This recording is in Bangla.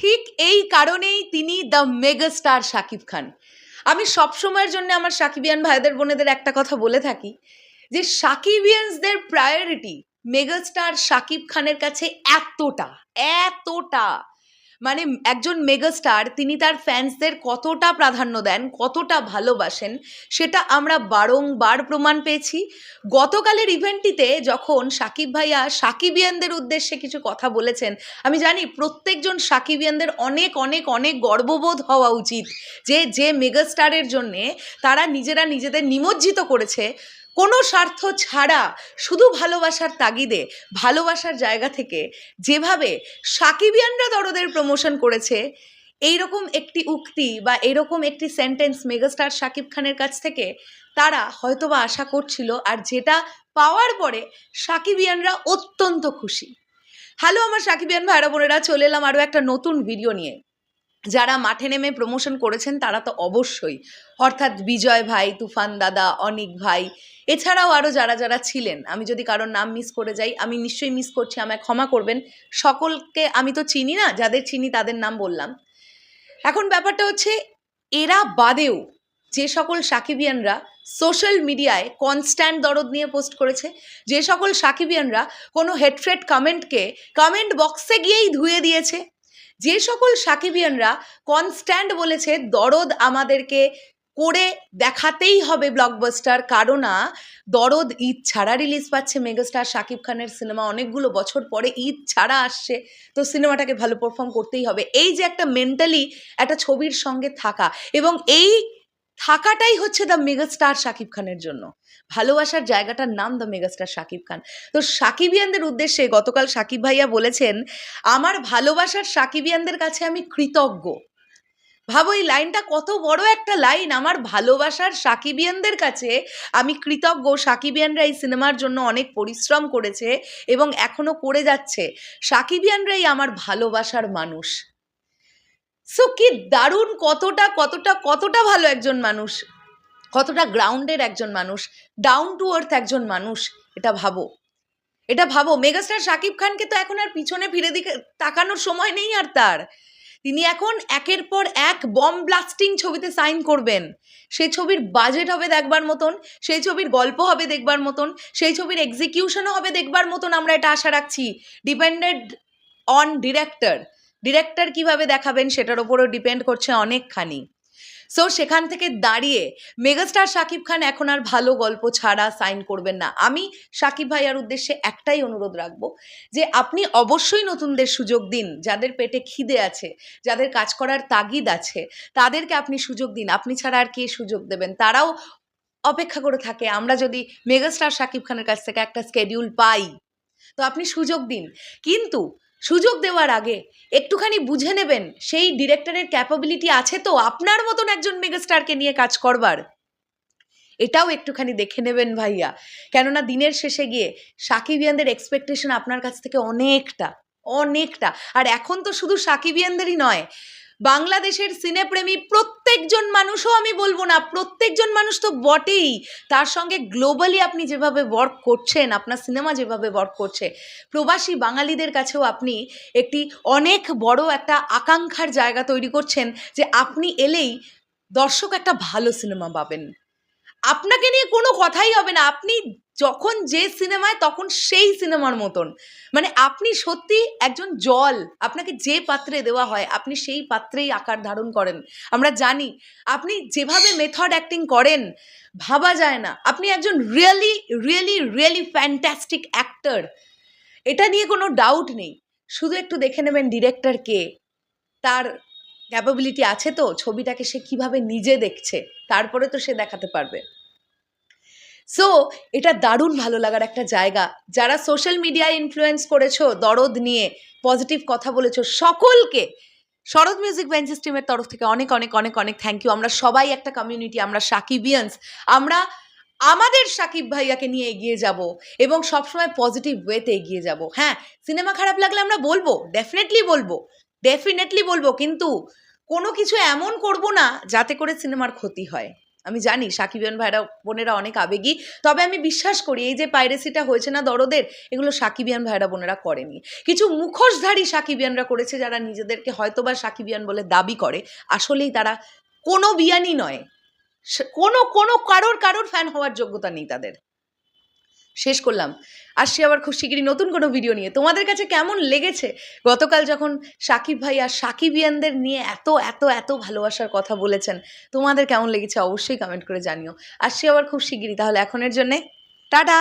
ঠিক এই কারণেই তিনি দ্য মেগাস্টার সাকিব খান। আমি সবসময়ের জন্য আমার সাকিবিয়ান ভাইদের, বোনেদের একটা কথা বলে থাকি যে সাকিবিয়ানসদের প্রায়োরিটি মেগাস্টার সাকিব খানের কাছে এতটা এতটা। মানে একজন মেগাস্টার তিনি তার ফ্যান্সদের কতটা প্রাধান্য দেন, কতটা ভালোবাসেন, সেটা আমরা বারংবার প্রমাণ পেয়েছি। গতকালের ইভেন্টটিতে যখন সাকিব ভাইয়া সাকিবিয়ানদের উদ্দেশ্যে কিছু কথা বলেছেন, আমি জানি প্রত্যেকজন সাকিবিয়ানদের অনেক অনেক অনেক গর্ববোধ হওয়া উচিত যে যে মেগাস্টারের জন্যে তারা নিজেরা নিজেদের নিমজ্জিত করেছে। কোনো স্বার্থ ছাড়া শুধু ভালোবাসার তাগিদে, ভালোবাসার জায়গা থেকে যেভাবে সাকিবিয়ানরা দরদের প্রমোশন করেছে, এইরকম একটি উক্তি বা এরকম একটি সেন্টেন্স মেগাস্টার শাকিব খানের কাছ থেকে তারা হয়তোবা আশা করছিল আর যেটা পাওয়ার পরে সাকিবিয়ানরা অত্যন্ত খুশি। হ্যালো আমার সাকিবিয়ান ভাইরা বোনেরা, চলে এলাম আরও একটা নতুন ভিডিও নিয়ে। যারা মাঠে নেমে প্রমোশন করেছেন তারা তো অবশ্যই। অর্থাৎ বিজয় ভাই, তুফান দাদা, অনিক ভাই, এছাড়াও আরও যারা যারা ছিলেন, আমি যদি কারোর নাম মিস করে যাই, আমি নিশ্চয়ই মিস করছি, আমায় ক্ষমা করবেন। সকলকে আমি তো চিনি না, যাদের চিনি তাদের নাম বললাম। এখন ব্যাপারটা হচ্ছে, এরা বাদেও যে সকল সাকিবিয়ানরা সোশ্যাল মিডিয়ায় কনস্ট্যান্ট দরদ নিয়ে পোস্ট করেছে, যে সকল সাকিবিয়ানরা কোনো হেডফ্রেড কমেন্টকে কমেন্ট বক্সে গিয়েই ধুয়ে দিয়েছে। যে সকল সাকিবিয়ানরা কনস্ট্যান্ট বলেছে, দরদ আমাদেরকে করে দেখাতেই হবে ব্লকবাস্টার কারণ দরদ ঈদ ছাড়া রিলিজ পাচ্ছে মেগাস্টার শাকিব খানের সিনেমা অনেকগুলো বছর পরে ঈদ ছাড়া আসছে। তো সিনেমাটাকে ভালো পারফর্ম করতেই হবে। এই যে একটা মেন্টালি একটা ছবির সঙ্গে থাকা এবং এই থাকাটাই হচ্ছে দ্য মেগাস্টার শাকিব খানের জন্য। ভালোবাসার জায়গাটার নাম দ্য মেগাস্টার শাকিব খান। তো সাকিবিয়ানদের উদ্দেশ্যে গতকাল সাকিব ভাইয়া বলেছেন, আমার ভালোবাসার সাকিবিয়ানদের কাছে আমি কৃতজ্ঞ। ভাবো এই লাইনটা কত বড় একটা লাইন। আমার ভালোবাসার সাকিবিয়ানদের কাছে আমি কৃতজ্ঞ। সাকিবিয়ানরা এই সিনেমার জন্য অনেক পরিশ্রম করেছে এবং এখনও করে যাচ্ছে। সাকিবিয়ানরাই আমার ভালোবাসার মানুষ। সো কি দারুণ কতটা কতটা কতটা ভালো একজন মানুষ। কতটা গ্রাউন্ডের একজন মানুষ। ডাউন টু আর্থ একজন মানুষ, এটা ভাবো। এটা ভাবো। মেগাস্টার শাকিব খানকে তো এখন আর পিছনে ফিরে দিকে তাকানোর সময় নেই আর তার। তিনি এখন একের পর এক বম ব্লাস্টিং ছবিতে সাইন করবেন। সেই ছবির বাজেট হবে দেখবার মতন, সেই ছবির গল্প হবে দেখবার মতন, সেই ছবির এক্সিকিউশনও হবে দেখবার মতন আমরা এটা আশা রাখছি। ডিপেন্ডেড অন ডিরেক্টর ডিরেক্টর কীভাবে দেখাবেন সেটার ওপরও ডিপেন্ড করছে অনেকখানি। সো সেখান থেকে দাঁড়িয়ে মেগাস্টার শাকিব খান এখন আর ভালো গল্প ছাড়া সাইন করবেন না। আমি শাকিব ভাইয়ার উদ্দেশ্যে একটাই অনুরোধ রাখব যে, আপনি অবশ্যই নতুনদের সুযোগ দিন, যাদের পেটে খিদে আছে, যাদের কাজ করার তাগিদ আছে, তাদেরকে আপনি সুযোগ দিন। আপনি ছাড়া আর কে সুযোগ দেবেন? তারাও অপেক্ষা করে থাকে, আমরা যদি মেগাস্টার শাকিব খানের কাছ থেকে একটা স্কেডিউল পাই, তো আপনি সুযোগ দিন। কিন্তু সুযোগ দেওয়ার আগে একটুখানি বুঝে নেবেন, সেই ডিরেক্টরের ক্যাপাবিলিটি আছে তো, আপনার মতন একজন মেগাস্টারকে নিয়ে কাজ করবার। এটাও একটুখানি দেখে নেবেন ভাইয়া। কেননা দিনের শেষে গিয়ে সাকিবিয়ানদের এক্সপেকটেশন আপনার কাছ থেকে অনেকটা অনেকটা। আর এখন তো শুধু সাকিবিয়ানদেরই নয়, বাংলাদেশের সিনেপ্রেমী প্রত্যেকজন মানুষও আমি বলব না, প্রত্যেকজন মানুষ তো বটেই। তার সঙ্গে গ্লোবালি আপনি যেভাবে ওয়ার্ক করছেন, আপনার সিনেমা যেভাবে ওয়ার্ক করছে, প্রবাসী বাঙালিদের কাছেও আপনি একটি অনেক বড় একটা আকাঙ্ক্ষার জায়গা তৈরি করছেন যে আপনি এলেই দর্শক একটা ভালো সিনেমা পাবেন। আপনাকে নিয়ে কোনো কথাই হবে না, আপনি যখন যে সিনেমায়, তখন সেই সিনেমার মতন। মানে আপনি সত্যি একজন জল, আপনাকে যে পাত্রে দেওয়া হয়, আপনি সেই পাত্রেই আকার ধারণ করেন। আমরা জানি, আপনি যেভাবে মেথড অ্যাক্টিং করেন, ভাবা যায় না। আপনি একজন really really really fantastic actor এটা নিয়ে কোনো ডাউট নেই। শুধু একটু দেখে নেবেন ডিরেক্টর কে। তার ক্যাপাবিলিটি আছে তো? ছবিটাকে সে কীভাবে নিজে দেখছে? তারপরে তো সে দেখাতে পারবে। সো এটা দারুণ ভালো লাগার একটা জায়গা। যারা সোশ্যাল মিডিয়ায় ইনফ্লুয়েন্স করেছ, দরদ নিয়ে পজিটিভ কথা বলেছ, সকলকে, শরৎ মিউজিক বেঞ্চেস টিমের তরফ থেকে অনেক অনেক অনেক অনেক থ্যাংক ইউ আমরা সবাই একটা কমিউনিটি আমরা সাকিবিয়ান্স, আমরা আমাদের সাকিব ভাইয়াকে নিয়ে এগিয়ে যাব এবং সবসময় পজিটিভ ওয়েতে এগিয়ে যাব। হ্যাঁ সিনেমা খারাপ লাগলে আমরা বলব ডেফিনেটলি বলব ডেফিনেটলি বলব, কিন্তু কোনো কিছু এমন করব না যাতে করে সিনেমার ক্ষতি হয়। আমি জানি সাকিবিয়ান ভাইরা বোনেরা অনেক আবেগী। তবে আমি বিশ্বাস করি, এই যে পাইরেসিটা হয়েছে না দরদের, এগুলো সাকিবিয়ান ভাইরা বোনেরা করেনি। কিছু মুখোশধারী সাকিবিয়ানরা করেছে যারা নিজেদেরকে হয়তোবা সাকিবিয়ান বলে দাবি করে। আসলেই তারা কোনো বিয়ানি নয়। কোনো কোনো কারোর কারোর ফ্যান হওয়ার যোগ্যতা নেই তাদের। শেষ করলাম। আসছি আবার খুব শিগগিরই নতুন কোনো ভিডিও নিয়ে। তোমাদের কাছে কেমন লেগেছে? গতকাল যখন সাকিব ভাই আর সাকিবিয়ানদের নিয়ে এত এত এত ভালোবাসার কথা বলেছেন, তোমাদের কেমন লেগেছে অবশ্যই কমেন্ট করে জানিও। আসছি আবার খুব শিগগিরই, তাহলে এখনের জন্যে টাটা!